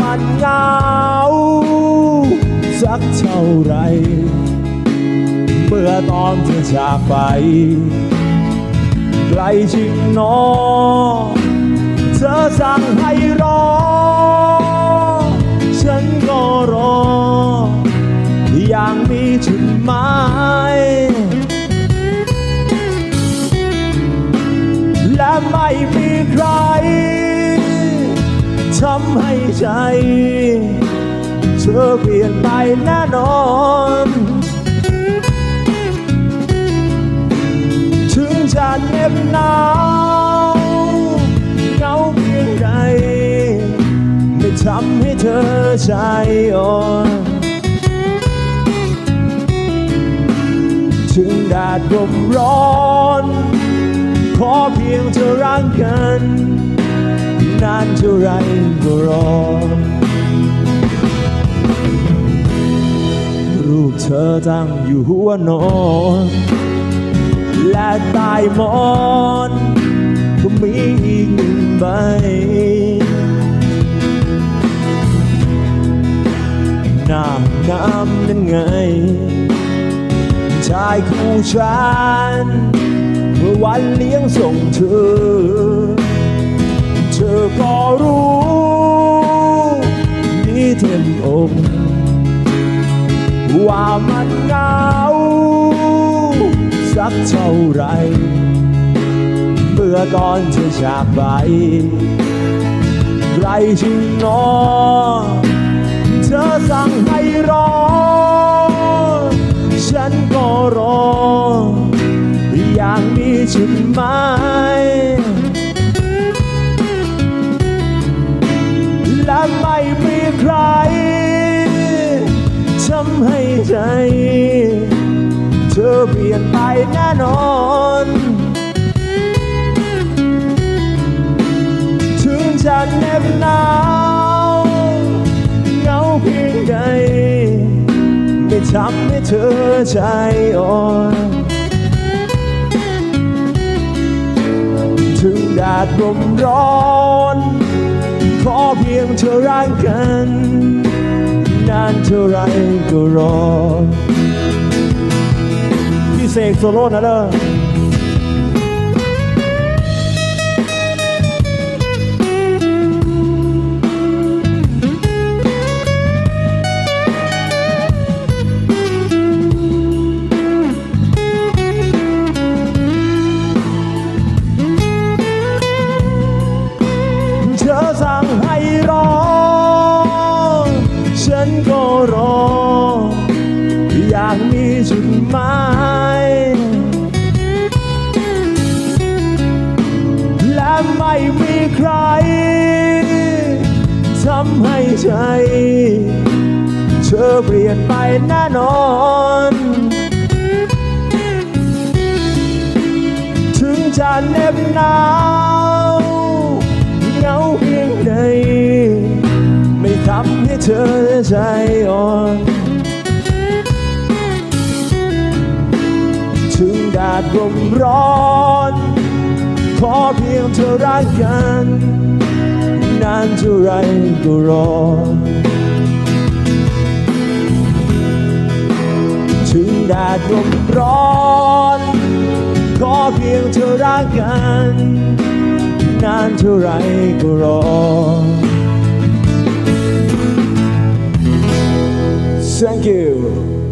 มันเหงาสักเท่าไรเมื่อตอนเธอจากไป ไกลจริงนอเธอสั่งให้รอ ฉันก็รอ อย่างมีจุดหมายและไม่มีใคร ทำให้ใจ เธอเปลี่ยนไปแน่นอน ถึงจะเหน็บหนาวเหงาเพียงใด ไม่ทำให้เธอใจอ่อนถึงแดดลมร้อน ขอเพียงเธอรักกันานเท่าไรก็รอ รูปเธอตั้งอยู่หัวนอนและใต้หมอนก็มีอีกหนึ่งใบน้ำน้ำนั้นไงชายคู่ฉันเมื่อวันเลี้ยงส่งเธอ อก็รู้นี่เต็มอกว่ามันเหงาสักเท่าไรเมื่อตอนเธอจากไปใครจึงนอเธอสั่งให้รอ ฉันก็รอ อย่างมีจุดหมา ใจ เธอเปลี่ยนไปแน่นอน ถึงจะเหน็บหนาวเหงาเพียงใด ไม่ทำให้เธอใจอ่อนถึงแดดลมร้อน ขอเพียงเธอรักกันานเท่าไรก็รอ พี่เสกโซโล่นะเด้อ จุดหมายและไม่มีใครทำให้ใจ เธอเปลี่ยนไปแน่นอน ถึงจะเหน็บหนาวเหงาเพียงใดไม่ทำให้เธอใจอ่อน ลมร้อนขอเพียงเธอรักกัน นานเท่าไรก็รอ ถึงแดดลมร้อนขอเพียงเธอรักกัน นานเท่าไรก็รอ Thank you